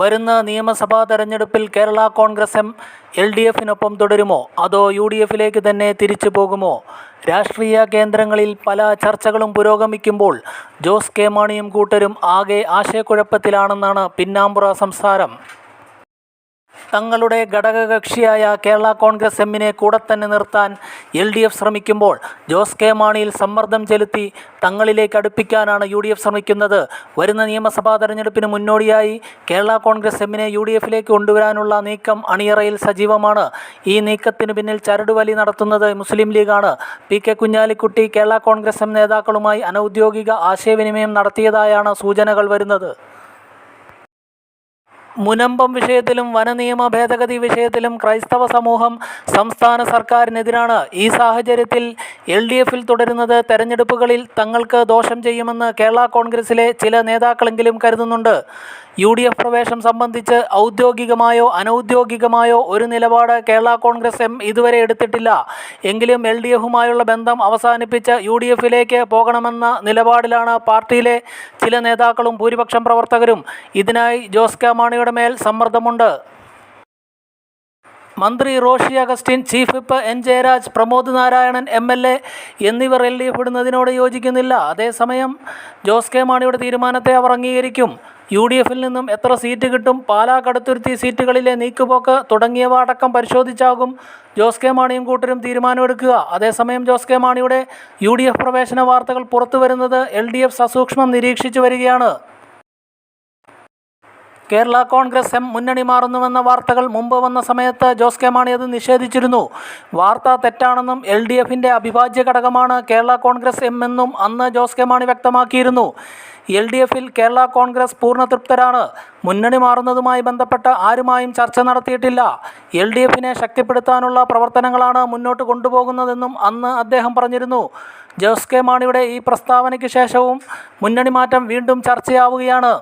വരുന്ന നിയമസഭാ തെരഞ്ഞെടുപ്പിൽ Kerala Congress M L D എഫിനൊപ്പം തുടരുമോ? അതോ യു ഡി എഫിലേക്ക് തന്നെ തിരിച്ചു പോകുമോ? രാഷ്ട്രീയ കേന്ദ്രങ്ങളിൽ പല ചർച്ചകളും പുരോഗമിക്കുമ്പോൾ ജോസ് കെ മാണിയും കൂട്ടരും ആകെ ആശയക്കുഴപ്പത്തിലാണെന്നാണ് പിന്നാമ്പുറ സംസാരം. തങ്ങളുടെ ഘടകകക്ഷിയായ കേരള കോൺഗ്രസ് എമ്മിനെ കൂടെ തന്നെ നിർത്താൻ എൽ ഡി എഫ് ശ്രമിക്കുമ്പോൾ ജോസ് കെ മാണിയിൽ സമ്മർദ്ദം ചെലുത്തി തങ്ങളിലേക്ക് അടുപ്പിക്കാനാണ് യു ഡി എഫ് ശ്രമിക്കുന്നത്. വരുന്ന നിയമസഭാ തെരഞ്ഞെടുപ്പിന് മുന്നോടിയായി കേരള കോൺഗ്രസ് എമ്മിനെ യു ഡി എഫിലേക്ക് കൊണ്ടുവരാനുള്ള നീക്കം അണിയറയിൽ സജീവമാണ്. ഈ നീക്കത്തിന് പിന്നിൽ ചരടുവലി നടത്തുന്നത് മുസ്ലിം ലീഗാണ്. P K Kunhalikutty Kerala Congress M നേതാക്കളുമായി അനൗദ്യോഗിക ആശയവിനിമയം നടത്തിയതായാണ് സൂചനകൾ വരുന്നത്. മുനമ്പം വിഷയത്തിലും വനനിയമ ഭേദഗതി വിഷയത്തിലും ക്രൈസ്തവ സമൂഹം സംസ്ഥാന സർക്കാരിനെതിരാണ്. ഈ സാഹചര്യത്തിൽ എൽ ഡി എഫിൽ തുടരുന്നത് തെരഞ്ഞെടുപ്പുകളിൽ തങ്ങൾക്ക് ദോഷം ചെയ്യുമെന്ന് കേരള കോൺഗ്രസിലെ ചില നേതാക്കളെങ്കിലും കരുതുന്നുണ്ട്. യു ഡി എഫ് പ്രവേശം സംബന്ധിച്ച് ഔദ്യോഗികമായോ അനൗദ്യോഗികമായോ ഒരു നിലപാട് കേരള കോൺഗ്രസ് എം ഇതുവരെ എടുത്തിട്ടില്ല. എങ്കിലും എൽ ഡി എഫുമായുള്ള ബന്ധം അവസാനിപ്പിച്ച് യു ഡി എഫിലേക്ക് പോകണമെന്ന നിലപാടിലാണ് പാർട്ടിയിലെ ചില നേതാക്കളും ഭൂരിപക്ഷം പ്രവർത്തകരും ഇതിനായി ജോസ് കെ മാണിയുടെ മേൽ സമ്മർദ്ദമുണ്ട്. മന്ത്രി Roshi Augustine chief whip N Jayaraj Pramod Narayanan M L A എന്നിവർ എൽ ഡി എഫ് ഇടുന്നതിനോട് യോജിക്കുന്നില്ല. അതേസമയം ജോസ് കെ മാണിയുടെ തീരുമാനത്തെ അവർ അംഗീകരിക്കും. യു ഡി എഫിൽ നിന്നും എത്ര സീറ്റ് കിട്ടും? പാലാ കടുത്തുരുത്തി സീറ്റുകളിലെ നീക്കുപോക്ക് തുടങ്ങിയവ അടക്കം പരിശോധിച്ചാകും. ജോസ് കെ മാണിയും കൂട്ടരും തീരുമാനമെടുക്കുക. അതേസമയം ജോസ് കെ മാണിയുടെ യു ഡി എഫ് പ്രവേശന വാർത്തകൾ പുറത്തുവരുന്നത് എൽ ഡി എഫ് സസൂക്ഷ്മം നിരീക്ഷിച്ചു വരികയാണ്. കേരള കോൺഗ്രസ് എം മുന്നണി മാറുന്നുവെന്ന വാർത്തകൾ മുമ്പ് വന്ന സമയത്ത് ജോസ് കെ മാണി അത് നിഷേധിച്ചിരുന്നു. വാർത്ത തെറ്റാണെന്നും എൽ ഡി എഫിന്റെ അവിഭാജ്യ ഘടകമാണ് കേരള കോൺഗ്രസ് എം എന്നും അന്ന് ജോസ് കെ മാണി വ്യക്തമാക്കിയിരുന്നു. എൽ ഡി എഫിൽ കേരള കോൺഗ്രസ് പൂർണ തൃപ്തരാണ്. മുന്നണി മാറുന്നതുമായി ബന്ധപ്പെട്ട് ആരുമായും ചർച്ച നടത്തിയിട്ടില്ല. എൽ ഡി എഫിനെ ശക്തിപ്പെടുത്താനുള്ള പ്രവർത്തനങ്ങളാണ് മുന്നോട്ട് കൊണ്ടുപോകുന്നതെന്നും അന്ന് അദ്ദേഹം പറഞ്ഞിരുന്നു. ജോസ് കെ മാണിയുടെ ഈ പ്രസ്താവനയ്ക്ക് ശേഷവും മുന്നണി മാറ്റം വീണ്ടും ചർച്ചയാവുകയാണ്.